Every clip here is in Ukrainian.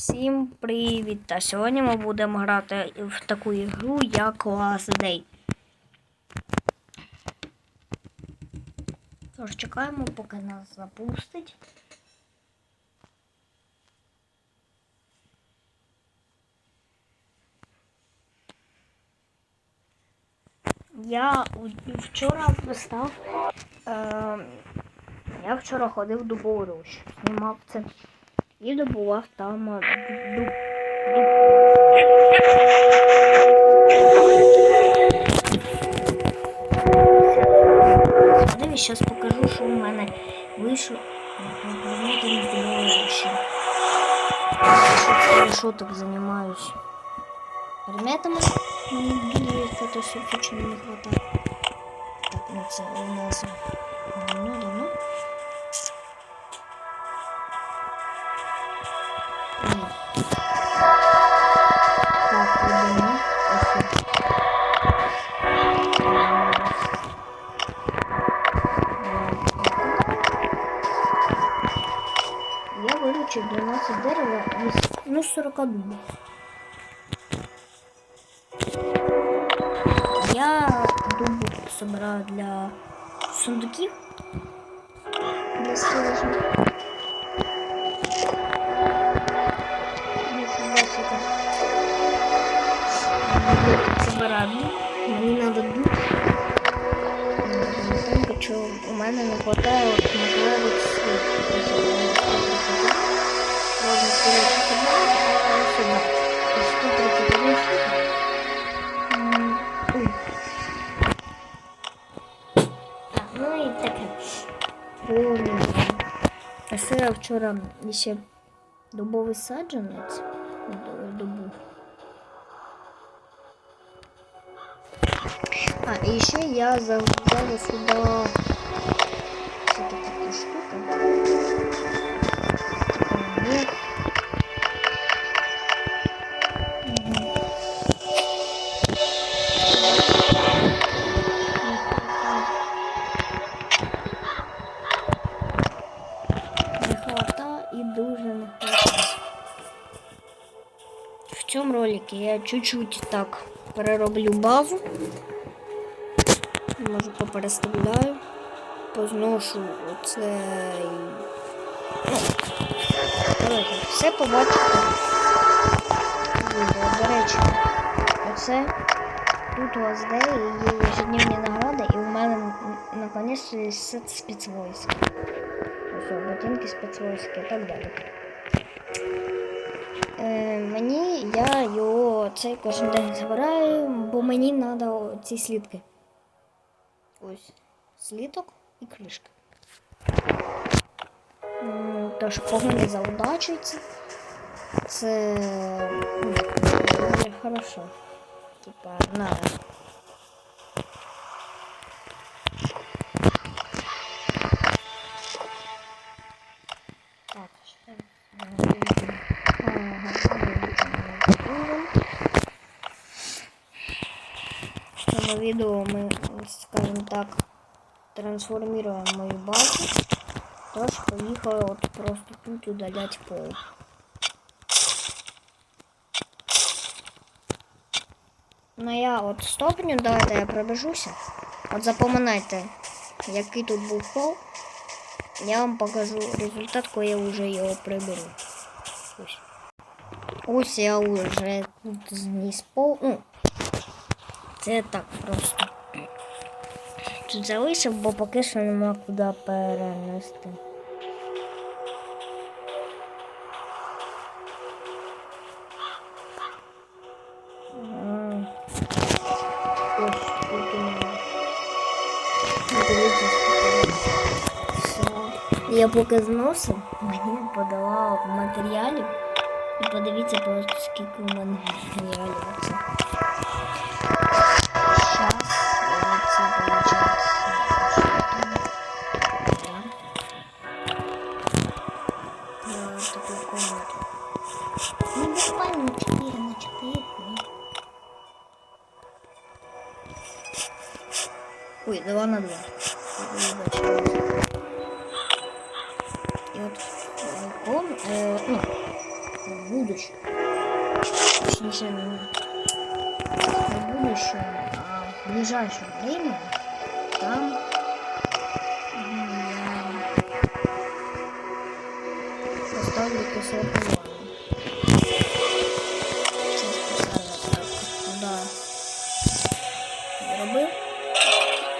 Всім привіт! Та сьогодні ми будемо грати в таку ігру, як Last Day. Тож чекаємо, поки нас запустить. Я вчора став. Е, я вчора ходив дубову рощу, знімав це і добував там е, дуб. дуб. Зараз покажу, що у мене вийшло. Предмети не дубової рощі. Хорошо так займаюсь предметами. Мені дуже фотософічно не хватає. Так, ну це у нас 40 дубів. Я дубу собираю для сундуків. Для сторожа. Собираю. Мені треба дуб. Тому що у мене не вистачає от слів. Можна сказати, що багато, але сюди. 131 штука. М, ой. А, ну і таке. А це я вчора ще дубовий саджанець д- А, і ще я загрузила сюди це така штука. В цьому ролике я чуть-чуть так перероблю базу. Може попереставляю. Позношу оце. Давайте все побачите. відео. До речі, оце тут у вас де є ежедневні награди, і у мене наконець є сет спецвойск. Ось ботинки спецвойски і так далі. Е, мені я його цей кожен день збираю, бо мені треба ці слідки. Ось слідок і кришка. Тож погони заудачується. Це дуже хорошо. Типа, надо. Так, що? В цьому відео ми, скажімо так, трансформуємо мою базу. Тож поїхали от просто тут удалять пол. Ну я от стопню, давайте я пробежуся. От запоминайте, який тут був пол. Я вам покажу результат, коли я вже його приберу. Ось. Я вже тут зніс пол. Ну, це так просто. Тут залишив, бо поки що нема куди перенести. Я поки зносив, мені подала матеріалів. І подивіться просто скільки у мене матеріалів. Ой, 2 на 2. І от е, ком, е, ну, в будущем. Точніше, не не в будущем, а в ближайшем времени я поставлю кислоту Це спеціально так туди зробив.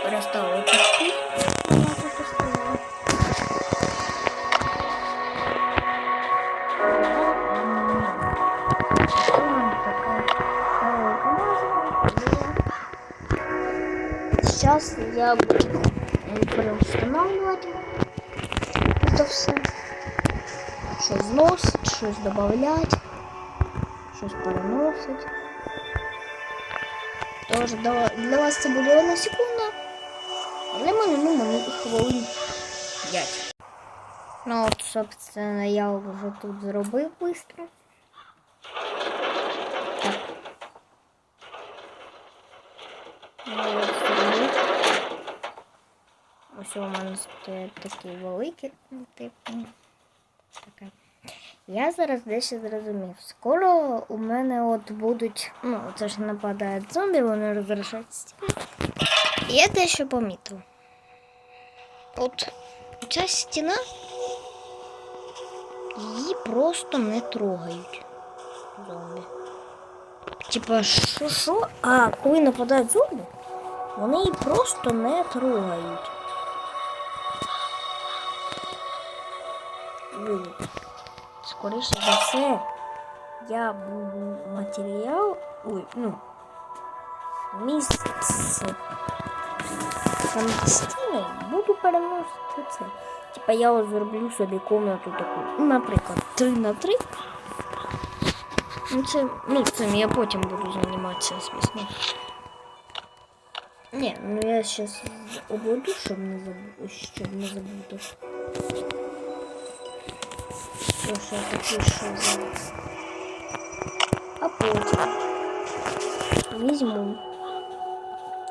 Переставив пішки. Вона тут стояла. Сейчас я буду переустанавливать это все. Щось зносить, щось додавати, щось переносить. Тож для, вас це буде одна секунда, а для мене ну мені хвилин 5. Ну от, собственно, я вже тут зробив быстро. Так. Ну. Ось у мене стоять такі великі, типу. Таке. Я зараз дещо зрозумів. Скоро у мене от будуть. Ну, це ж нападають зомбі, вони розрушають стіни. Я дещо помітив. От ця стіна її просто не трогають. Зомбі. Типа, що що? А коли нападають зомбі, вони її просто не трогають. Скоріше за все, я буду матеріал. Ой, ну. Місце саме стіни буду переносити це. Типа я ось зроблю собі комнату таку. ну, Наприклад, 3 на 3. Ну, це, ну, цим я потім буду займатися, звісно. Ні, ну я зараз обведу, щоб не забути, щоб не Забути. Що я що зараз. А потім візьму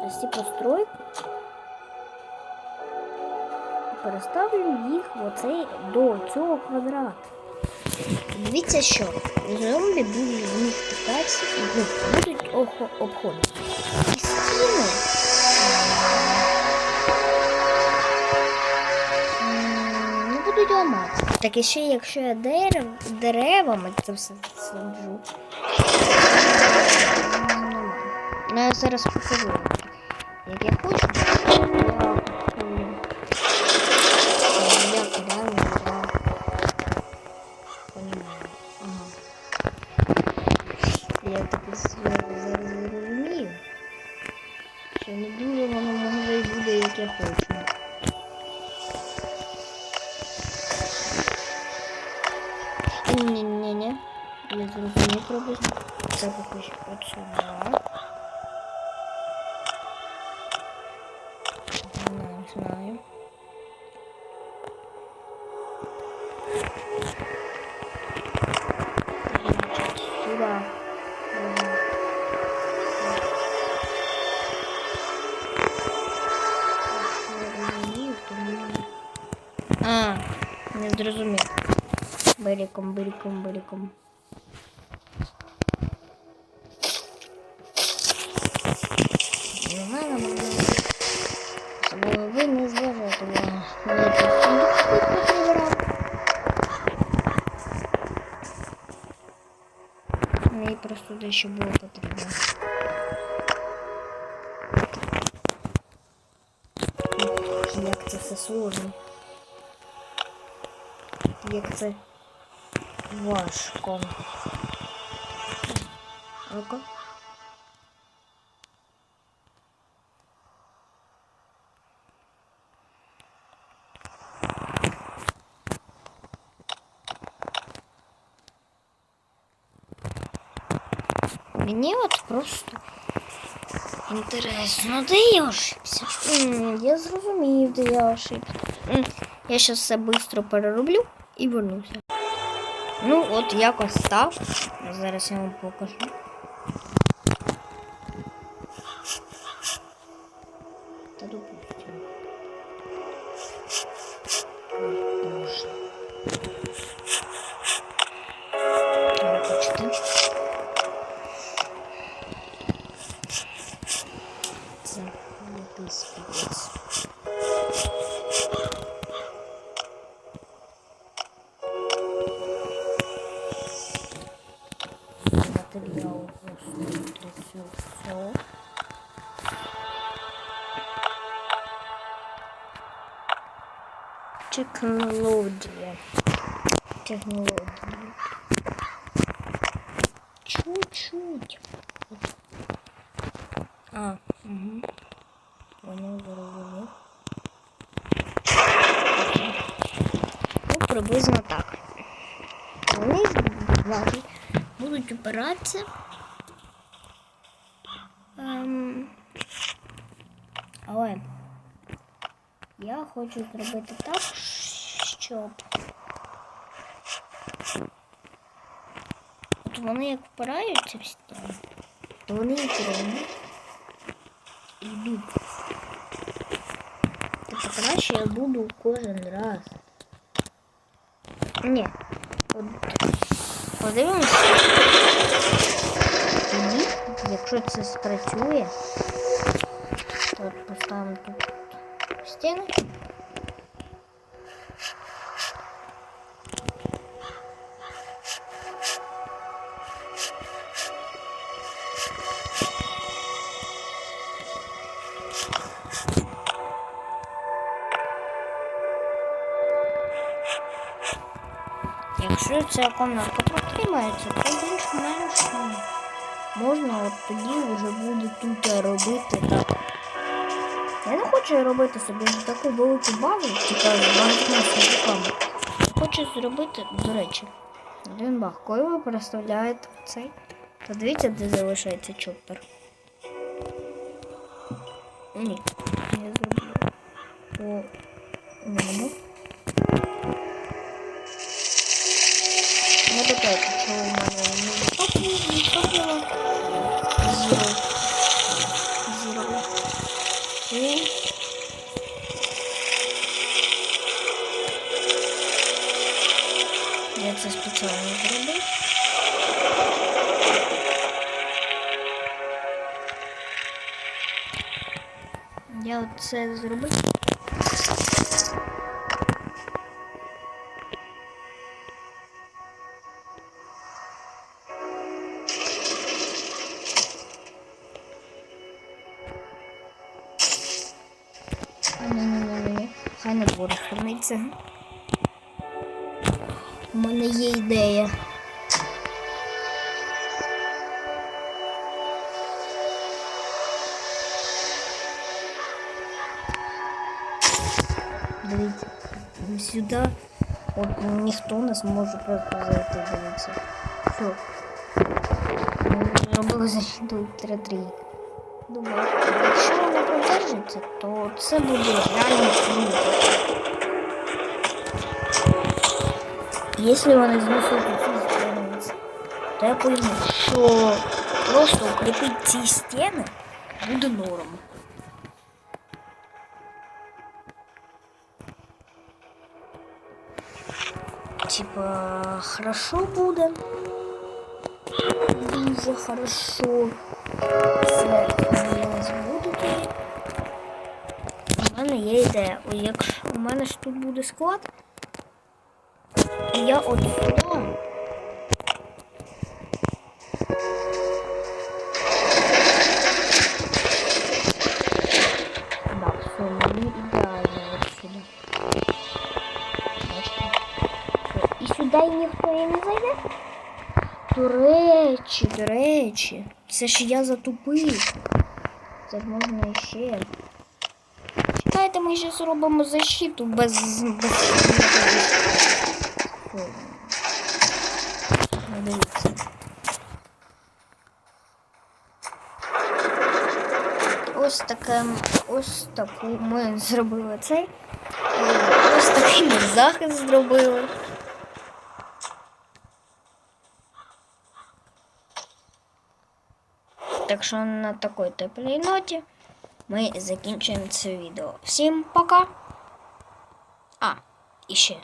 ось ці постройки і переставлю їх до цього квадрату. Дивіться, що зомбі будуть з них питатися і ну, будуть обходити. Так і ще якщо я дерев, деревами це все саджу. Ну, я зараз покажу. Як я хочу, я я Понимаю. Ага. Я так зараз розумію, що не дуже воно може як я хочу. Приблизно. Це поки що от сюди. Знаю, знаю. Значить, сюди. Ага. Якщо я розумію, то мені- А, не зрозумів. Беріком, беріком, беріком. Просто дещо було потрібно. Як це все сложно. Як це важко. Ну-ка. Мені от просто інтересно, де я ошибся? Я зрозумів, де я ошибся. Я зараз все швидко перероблю і вернуся. Ну, от якось так. Зараз я вам покажу. Технологія. Чуть-чуть. А, угу. Понял, зрозумів. Ну, приблизно так. Вони будуть опиратися. Ем, але я хочу зробити так, щоб От вони як впираються в стіну, то вони і йдуть. Тобто краще я буду кожен раз. Ні. Тоді, якщо це спрацює, то поставимо тут стіну. Якщо ця комната протримається, то більш-менш можна от тоді вже буде тут робити так. Я не хочу робити собі таку велику базу, з багатьма служками. Хочу зробити, до речі, один баг. Коли ви переставляєте цей, то дивіться, де залишається чоппер. Ні, я зроблю по ньому. Я це спеціально зробив. Я це зробив. Ні-ні-ні, хай не буде храниться. У мене є ідея. Дивіться, сюди от ніхто не зможе просто зайти, дивіться. Все. Ми зробили защиту 3-3. Думаю, якщо вони продержаться, то це буде реально круто. Якщо вони знесуть ці стіни, то я пойму, що просто укріпити ці стіни буде норм. Типа, хорошо буде. Дуже хорошо. Все нас буде тоді. У мене є ідея. О, Якщо у мене ж тут буде склад, і я от сюди. Да, все, мені ідеально от сюди. Бачите? Все, І сюди ніхто і не зайде. До речі, до речі, це ж я затупив. Це ж можна іще. Чекайте, ми ще зробимо защиту без. без... Ось таке, ось таку ми зробили цей. Ось такий захист зробили. Так що на такій теплій ноті ми закінчуємо це відео. Всім пока! А, і ще.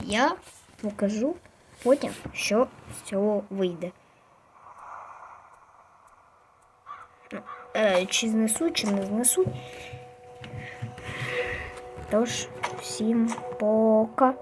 Я покажу, потім, що з цього вийде. Ну, Е, чи знесу, чи не знесу. Тож, всім пока.